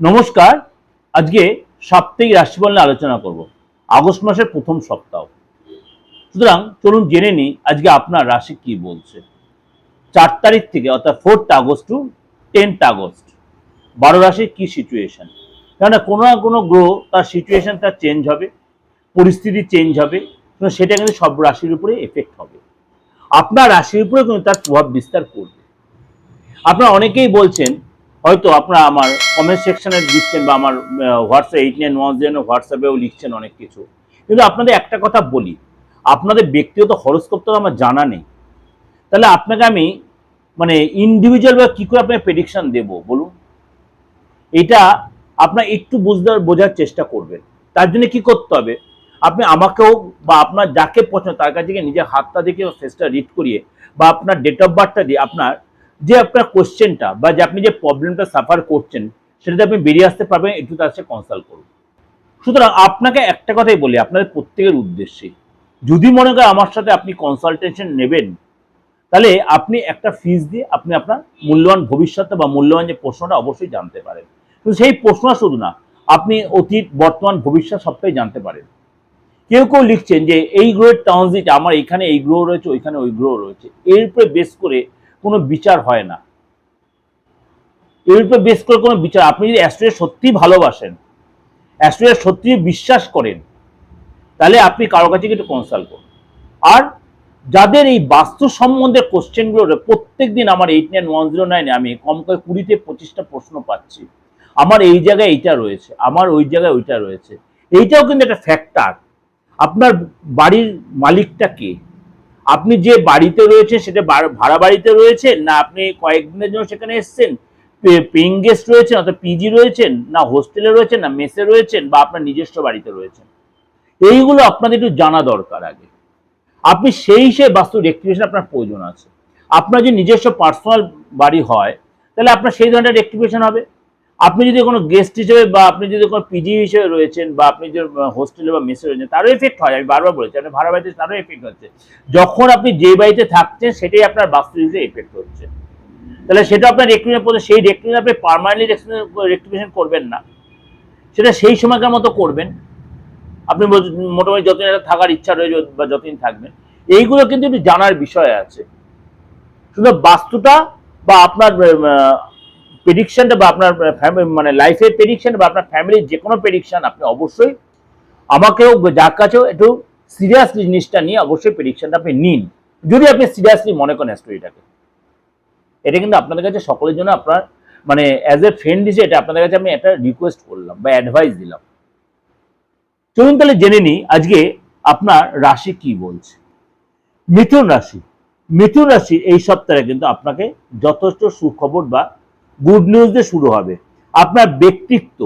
নমস্কার, আজকে সাপ্তাহিক রাশিফল নিয়ে আলোচনা করব। আগস্ট মাসের প্রথম সপ্তাহ। সুতরাং চলুন জেনে নিই আজকে আপনার রাশি কি বলছে। চার তারিখ থেকে, অর্থাৎ fourth August to tenth August, বারো রাশির কি সিচুয়েশন কেননা কোনো না কোনো গ্রহ তার সিচুয়েশন তার চেঞ্জ হবে, পরিস্থিতি চেঞ্জ হবে সেটা কিন্তু সব রাশির উপরে এফেক্ট হবে। আপনার রাশির উপরে কিন্তু তার প্রভাব বিস্তার করবে। আপনারা অনেকেই বলছেন হয়তো আপনারা আমার কমেন্ট সেকশনে দিচ্ছেন বা আমার WhatsApp eight nine one zero হোয়াটসঅ্যাপেও লিখছেন অনেক কিছু। কিন্তু আপনাদের একটা কথা বলি, আপনাদের ব্যক্তিগত হরস্কোপ তো আমার জানা নেই। তাহলে আপনাকে আমি মানে ইন্ডিভিজুয়াল বা কী করে আপনাকে প্রেডিকশান দেবো বলুন? এটা আপনার একটু বুঝতে বোঝার চেষ্টা করবেন। তার জন্য কি করতে হবে? আপনি আমাকেও বা আপনার যাকে পছন্দ, তার কাছে নিজের হাতটা দেখে ফেসটা রিড করিয়ে বা আপনার ডেট অফ বার্থটা দিয়ে আপনার যে আপনার কোশ্চেনটা বা যে আপনি যে প্রবলেমটা সাফার করছেন, সেটাতে আপনি বেরিয়ে আসতে পারবেন, একটু তার সাথে কনসাল্ট করুন। সুতরাং আপনাকে একটা কথাই বলি, আপনাদের প্রত্যেকের উদ্দেশ্যে, যদি মনে করেন আমার সাথে আপনি কনসালটেশন নেবেন, তাহলে আপনি একটা ফিস দিয়ে আপনি আপনার মূল্যবান ভবিষ্যৎ বা মূল্যবান যে প্রশ্নটা অবশ্যই জানতে পারেন। কিন্তু সেই প্রশ্ন শুধু না, আপনি অতীত, বর্তমান, ভবিষ্যৎ সবটাই জানতে পারেন। কেউ কেউ লিখছেন যে, এই গ্রহের ট্রানজিট আমার এখানে এই গ্রহ রয়েছে, ওইখানে ওই গ্রহ রয়েছে। এর উপরে বেস করে কোনো বিচার হয় না। এর উপরে বেস করে কোনো বিচার, আপনি যদি অ্যাস্ট্রোয়ে সত্যিই ভালোবাসেন অ্যাস্ট্রোয়ে সত্যিই বিশ্বাস করেন, তাহলে আপনি কারও কাছে একটু কনসাল্ট করুন। আর যাদের এই বাস্তু সম্বন্ধে কোশ্চেনগুলো প্রত্যেক দিন আমার এইট নাইন ওয়ান জিরো নাইনে আমি কম করে কুড়িতে পঁচিশটা প্রশ্ন পাচ্ছি। আমার এই জায়গায় এইটা রয়েছে, আমার ওই জায়গায় ওইটা রয়েছে। এইটাও কিন্তু একটা ফ্যাক্টর আপনার বাড়ির মালিকটা কে? আপনি যে বাড়িতে রয়েছে সেটা ভাড়া বাড়িতে রয়েছেন না আপনি কয়েকদিনের জন্য সেখানে এসেছেন? পেইং গেস্ট রয়েছেন অর্থাৎ পিজি রয়েছেন না হোস্টেলে রয়েছেন না মেসে রয়েছেন বা আপনার নিজস্ব বাড়িতে রয়েছেন? এইগুলো আপনাদের একটু জানা দরকার আগে। আপনি সেই হিসেবে বাস্তু রেক্টিফিকেশন আপনার প্রয়োজন আছে। আপনার যদি নিজস্ব পার্সোনাল বাড়ি হয়, তাহলে আপনার সেই ধরনের রেক্টিফিকেশন হবে। আপনি যদি কোনো গেস্ট হিসেবে বা আপনি যদি কোনো পিজি হিসেবে রয়েছেন বা আপনি যে হোস্টেলে বা মেসে রয়েছেন, তারও এফেক্ট হয়, আমি বারবার বলেছি আপনি ভাড়া বাড়িতে তারও এফেক্ট হচ্ছে। যখন আপনি যে বাড়িতে থাকছেন, সেটাই আপনার বাস্তু হিসেবে এফেক্ট হচ্ছে। তাহলে সেটা আপনার রেক্টিফিকেশন পড়ছে সেই রেক্টিফিকেশন আপনি পারমানেন্টলি রেক্টিফিকেশন করবেন না। সেটা সেই সময়কার মতো করবেন। আপনি মোটামুটি যতদিন একটা থাকার ইচ্ছা রয়েছে বা যতদিন থাকবেন, এইগুলো কিন্তু একটু জানার বিষয় আছে। শুধু বাস্তুটা বা আপনার প্রেডিকশনটা বা আপনার মানে লাইফের প্রেডিকশন বা আপনার ফ্যামিলির যে কোনো প্রেডিকশন আপনি অবশ্যই আমাকেও যার কাছেও একটু সিরিয়াসলি জিনিসটা নিয়ে অবশ্যই প্রেডিকশনটা আপনি নিন। যদি আপনি সিরিয়াসলি মনে করেন স্টোরিটাকে এটা কিন্তু আপনাদের কাছে সকলের জন্য আপনার মানে অ্যাজ এ ফ্রেন্ড হিসেবে এটা আপনাদের কাছে আমি একটা রিকোয়েস্ট করলাম বা অ্যাডভাইস দিলাম। চলুন তাহলে জেনে নিই, আজকে আপনার রাশি কি বলছে? মিথুন রাশি। মিথুন রাশি এই সপ্তাহে কিন্তু আপনাকে যথেষ্ট সুখবর বা গুড নিউজ দিয়ে শুরু হবে। আপনার ব্যক্তিত্ব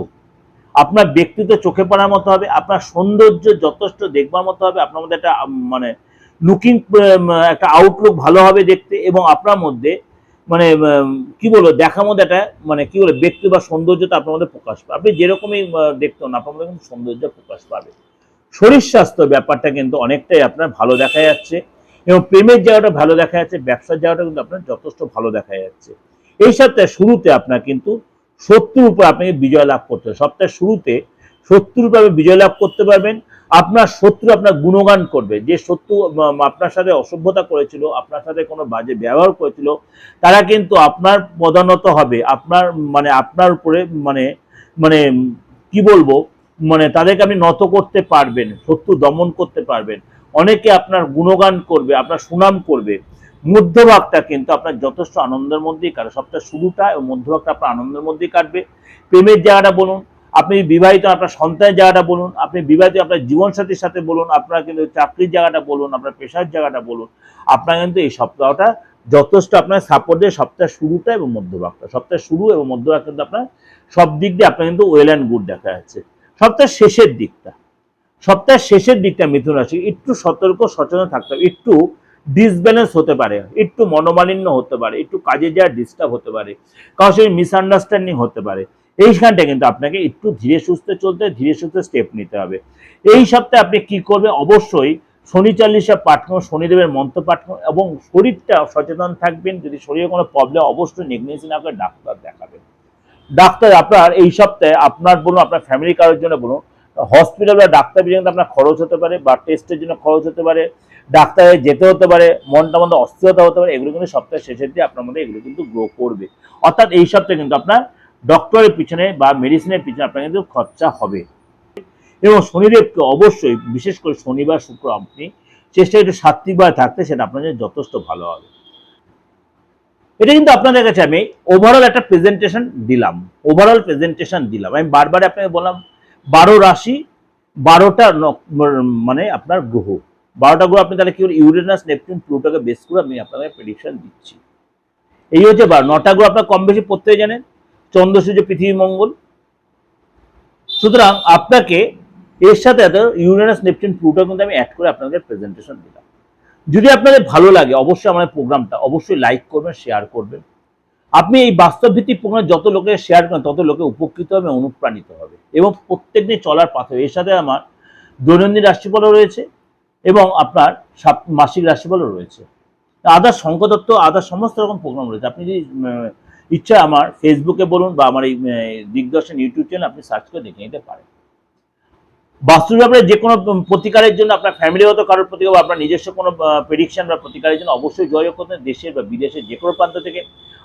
আপনার ব্যক্তিত্ব চোখে পড়ার মতো হবে আপনার সৌন্দর্য যথেষ্ট দেখবার মতো হবে আপনার মধ্যে একটা মানে লুকিং একটা আউটলুক ভালো হবে দেখতে এবং আপনার মধ্যে মানে কি বলব দেখার মধ্যে একটা মানে কি বলে ব্যক্তি বা সৌন্দর্যতা আপনার মধ্যে প্রকাশ পাবে। আপনি যেরকমই আহ, দেখতে হন আপনার মধ্যে কিন্তু সৌন্দর্য প্রকাশ পাবে। শরীর স্বাস্থ্য ব্যাপারটা কিন্তু অনেকটাই আপনার ভালো দেখা যাচ্ছে এবং প্রেমের জায়গাটা ভালো দেখা যাচ্ছে ব্যবসার জায়গাটা কিন্তু আপনার যথেষ্ট ভালো দেখা যাচ্ছে। এই সপ্তাহে শুরুতে আপনার কিন্তু শত্রুর উপর আপনি বিজয় লাভ করতে হবে সপ্তাহের শুরুতে শত্রুর উপর বিজয় লাভ করতে পারবেন। আপনার শত্রু আপনার গুণগান করবে। যে শত্রু আপনার সাথে অসভ্যতা করেছিল, আপনার সাথে কোনো বাজে ব্যবহার করেছিল, তারা কিন্তু আপনার পদানত হবে। আপনার মানে আপনার উপরে মানে মানে কি বলব মানে তাদেরকে আপনি নত করতে পারবেন, শত্রু দমন করতে পারবেন। অনেকে আপনার গুণগান করবে, আপনার সুনাম করবে। মধ্যভাগটা কিন্তু আপনার যথেষ্ট আনন্দের মধ্যেই কাটবে সপ্তাহ শুরুটা এবং মধ্যভাগটা আপনার আনন্দের মধ্যেই কাটবে। প্রেমের জায়গাটা বলুন, আপনি বিবাহিত আপনার সন্তানের জায়গাটা বলুন, আপনি বিবাহিত আপনার জীবনসাথীর সাথে বলুন, আপনার কিন্তু চাকরির জায়গাটা বলুন, আপনার পেশার জায়গাটা বলুন, আপনার কিন্তু এই সপ্তাহটা যথেষ্ট আপনার সাপোর্ট দিয়ে সপ্তাহের শুরুটা এবং মধ্যভাগটা। সপ্তাহের শুরু এবং মধ্যভাগ কিন্তু আপনার সব দিক দিয়ে আপনার কিন্তু ওয়েল অ্যান্ড গুড দেখা যাচ্ছে। সপ্তাহের শেষের দিকটা। সপ্তাহের শেষের দিকটা মিথুন রাশি, একটু সতর্ক, সচেতন থাকতে হবে। একটু ডিসব্যালেন্স হতে পারে, একটু মনোমালিন্য হতে পারে, একটু কাজে যাওয়ার ডিস্টার্ব হতে পারে কারোর সঙ্গে মিসআন্ডারস্ট্যান্ডিং হতে পারে, এইখানটা কিন্তু আপনাকে একটু ধীরে সুস্থে চলতে, ধীরে সুস্থে স্টেপ নিতে হবে। এই সপ্তাহে আপনি কি করবেন? অবশ্যই শনি চাল্লিশা পাঠ করুন, শনিদেবের মন্ত্র পাঠ করুন এবং শরীরটা সচেতন থাকবেন, যদি শরীরে কোনো প্রবলেম অবশ্যই নেগনেসি না করে ডাক্তার দেখাবেন। ডাক্তার আপনার এই সপ্তাহে আপনার বলুন, আপনার ফ্যামিলি কারোর জন্য বলুন হসপিটাল বা ডাক্তার পর্যন্ত আপনার খরচ হতে পারে বা টেস্টের জন্য খরচ হতে পারে ডাক্তারে যেতে হতে পারে, মনটা মধ্যে অস্থিরতা হতে পারে, এগুলো কিন্তু সপ্তাহের শেষের দিকে আপনার মধ্যে এগুলো কিন্তু গ্রো করবে। অর্থাৎ এই সপ্তাহে কিন্তু আপনার ডক্টরের পিছনে বা মেডিসিনের পিছনে আপনার কিন্তু খরচা হবে। এবং শনিদেবকে অবশ্যই, বিশেষ করে শনিবার, শুক্র, আপনি চেষ্টা একটু সাত্বিকভাবে থাকতে সেটা আপনার জন্য যথেষ্ট ভালো হবে। এটা কিন্তু আপনাদের কাছে আমি ওভারঅল একটা প্রেজেন্টেশন দিলাম। ওভারঅল প্রেজেন্টেশন দিলাম। আমি বারবার আপনাকে বললাম, বারো রাশি, বারোটা মানে আপনার গ্রহ। বারোটা গ্রহ আপনি তাহলে কি বলুন ইউরেনাস নেপচুন প্লুটোকে বেস করে আমি আপনাকে প্রেডিকশন দিচ্ছি। এই হচ্ছে বার, নটা গ্রহ আপনার কম বেশি প্রত্যেকে জানেন? চন্দ্র, সূর্য, পৃথিবী, মঙ্গল। সুতরাং আপনাকে এর সাথে এত ইউরেনাস নেপচুন প্লুটো কিন্তু আমি অ্যাড করে আপনাদের প্রেজেন্টেশন দিলাম। যদি আপনাদের ভালো লাগে অবশ্যই আমার প্রোগ্রামটা অবশ্যই লাইক করবেন শেয়ার করবেন। আপনি এই বাস্তব ভিত্তিক প্রোগ্রাম যত লোকে শেয়ার করেন, তত লোকে উপকৃত হবে, অনুপ্রাণিত হবে। এবং প্রত্যেক দিন চলার পাথে এর সাথে আমার দৈনন্দিন রাশিফলও রয়েছে। এবং আপনার মাসিক রাশিফলও রয়েছে। আদার শঙ্কদত্ত আদার সমস্ত রকম প্রোগ্রাম রয়েছে। আপনি যদি ইচ্ছা আমার ফেসবুকে বলুন বা আমার এই দিগদর্শন ইউটিউব চ্যানেল আপনি সার্চ করে দেখে নিতে পারেন। বাস্তুর ব্যাপারে যে কোনো প্রতিকারের জন্য আপনার ফ্যামিলিগত কারোর প্রতিকার বা আপনার নিজস্ব কোনো প্রেডিকশন বা প্রতিকারের জন্য অবশ্যই যোগাযোগ করতেন দেশের বা বিদেশের যে কোনো প্রান্ত থেকে।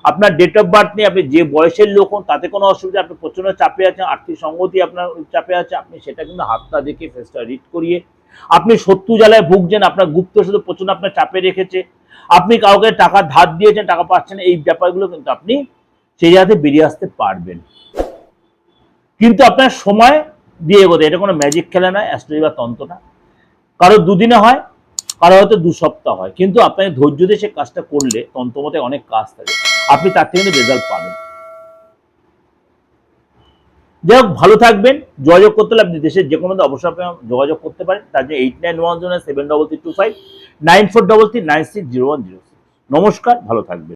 আপনার ডেট অফ বার্থ নিয়ে আপনি যে বয়সের লোক হন, তাতে কোনো অসুবিধা আপনি প্রচণ্ড চাপে আছেন, আর্থিক সঙ্গতি আপনার চাপে আছে, আপনি সেটা কিন্তু হাতটা দেখে ফেসটা রিড করিয়ে আপনি শত্রু জ্বালায় ভুগছেন, আপনার গুপ্ত শুধু প্রচণ্ড আপনার চাপে রেখেছে। আপনি কাউকে টাকা ধার দিয়েছেন, টাকা পাচ্ছেন, এই ব্যাপারগুলো কিন্তু আপনি সেই জায়গাতে বেরিয়ে আসতে পারবেন। কিন্তু আপনার সময় দিয়ে এগোতে, এটা কোনো ম্যাজিক খেলা নয় অ্যাস্ট্রোলজি বা তন্ত্র না। কারও দুদিনে হয়, কারও হয়তো দু সপ্তাহ হয়। কিন্তু আপনাকে ধৈর্য দিয়ে সে কাজটা করলে তন্ত্রমতে অনেক কাজ থাকে। আপনি তার থেকে কিন্তু রেজাল্ট পাবেন। যাই হোক, ভালো থাকবেন, যোগাযোগ করতে হলে আপনি দেশের যে কোনো অবসর যোগাযোগ করতে পারেন। তার জন্য eight nine one zero seven double three two five nine four double three nine six zero one zero নমস্কার, ভালো থাকবেন।